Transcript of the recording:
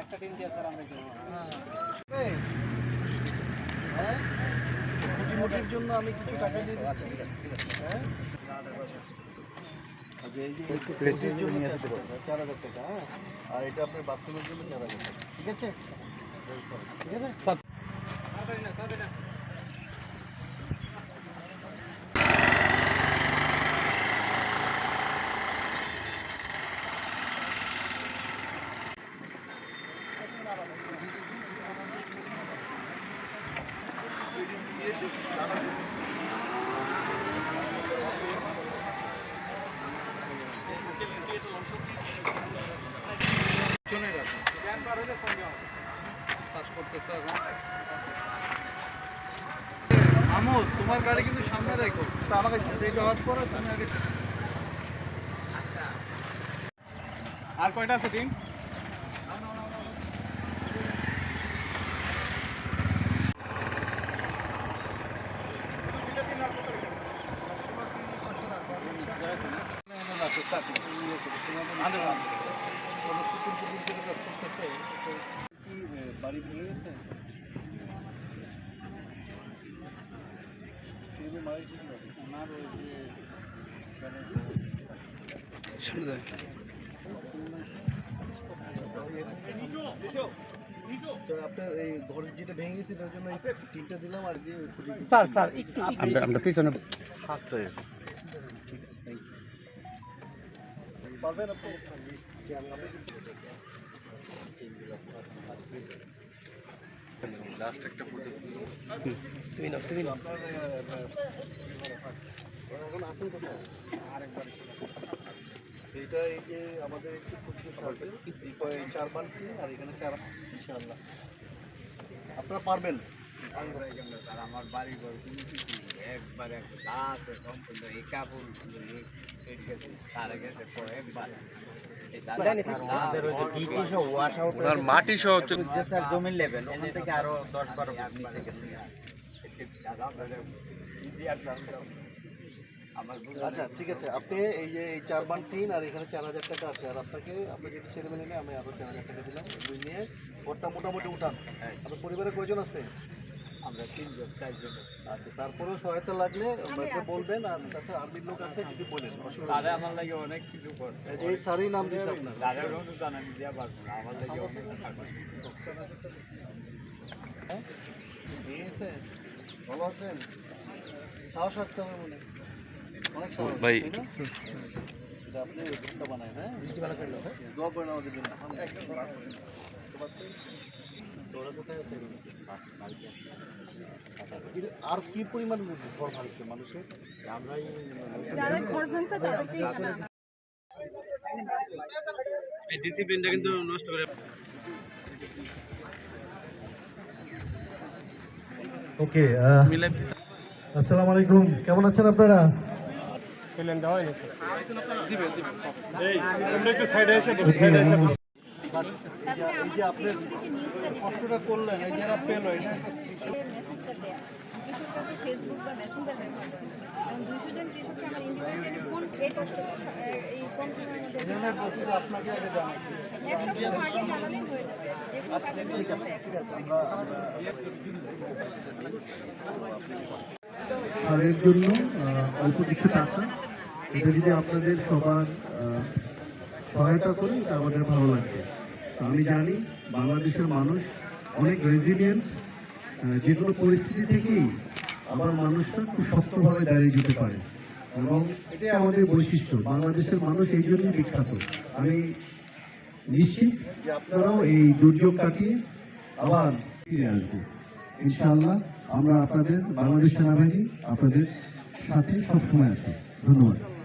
একটা টিন দিয়ে স্যার আমরা খুঁটিমুটির জন্য আমি কিছু টাকা দিয়ে দিচ্ছি হ্যাঁ চার হাজার টাকা আর এটা আপনার বাথরুমের জন্য চার হাজার টাকা ঠিক আছে ঠিক আছে তাড়াতাড়ি না তাড়াতাড়ি না পিছনে রাখো কাজ করতেছে এখন আমোদ তোমার গাড়ি কিন্তু সামনে রাখো। আমাকে হওয়ার পরে তুমি আগে আর কয়টা আছে টিম কি বাড়ি ভেঙে গেছে ওনার ওই যে তো আপনার এই ঘরের যেটা ভেঙে গেছে তার জন্য এই দিলাম আর কি স্যার স্যার একটু আমরা পিছনে পারবেন আপনি লাস্ট একটা ফুটে তুমি নাও তুমি নাও। এখন আসেন কোথায় আরেকবার এইটা এই যে আমাদের একটু এই চার বালতি আর এখানে চার ইনশাআল্লাহ। আপনারা পারবেন। আমার বাড়ি ঘর কোনো কিছু। একবারে যা আছে সম্পূর্ণ এই কাপড় গেছে তারা গেছে একবার। মাটি সহ জমির লেভেল ওখান থেকে আরও দশ বারো নিচে গেছে। আচ্ছা ঠিক আছে। আপনি এই যে এই চার বান তিন আর এখানে চার হাজার টাকা আছে আর আপনাকে আপনাকে যদি ছেলে মেলে নিয়ে আমি আরও চার হাজার টাকা দিলাম। দুই নিয়ে ঘরটা মোটামুটি উঠান। আপনার পরিবারে কয়জন আছে? আমরা তিনজন চারজন আচ্ছা তারপরেও সহায়তা লাগলে আমাকে বলবেন আর তাছাড়া আর্মির লোক আছে যদি বলেন। অসুবিধা আমার লাগে অনেক কিছু করছে। এই স্যারই নাম দিচ্ছে আপনার। দাদার অনুদান আমি দেওয়া পারব না আমার লাগে অনেক হ্যাঁ? ভালো আছেন? সাহস রাখতে হবে মনে অনেক সাহস। ভাই, আপনি বানায় হ্যাঁ? বৃষ্টি ভালো করে নাও হ্যাঁ? আর কি পরিমাণ ঘর ভাঙছে মানুষের? যারা ঘর ভাঙছে তাদেরকে ডিসিপ্লিনটা কিন্তু নষ্ট করে ওকে আসসালামু আলাইকুম। কেমন আছেন আপনারা? বাট এই এই যে আপনার কষ্টটা করলেন এই যে এরা পেল এটা মেসেজটা দেয়া। কৃষকরা ফেসবুক বা মেসেঞ্জার ব্যবহার করে। এবং দুইশো জন কৃষককে আমার ইন্ডিভিজুয়ালি ফোন এই কষ্ট এই কম সময়ের মধ্যে আপনাকে আগে জানাচ্ছি এক সপ্তাহ আগে জানালেই হয়ে যাবে। যে কোনো ঠিক আছে ঠিক আছে আমরা আমরা সারের জন্য অল্প কিছু টাকা। এটা যদি আপনাদের সবার সহায়তা করি এটা আমাদের ভালো লাগবে। আমি জানি বাংলাদেশের মানুষ অনেক রেজিলিয়েন্ট যে কোনো পরিস্থিতি থেকেই আমার মানুষরা খুব শক্তভাবে দাঁড়িয়ে যেতে পারে। এবং এটাই আমাদের বৈশিষ্ট্য। বাংলাদেশের মানুষ এই জন্যই বিখ্যাত। আমি নিশ্চিত যে আপনারাও এই দুর্যোগ কাটিয়ে আবার ফিরে আসবে ইনশাআল্লাহ আমরা আপনাদের, বাংলাদেশ সেনাবাহিনী আপনাদের সাথে সবসময় আছি। ধন্যবাদ।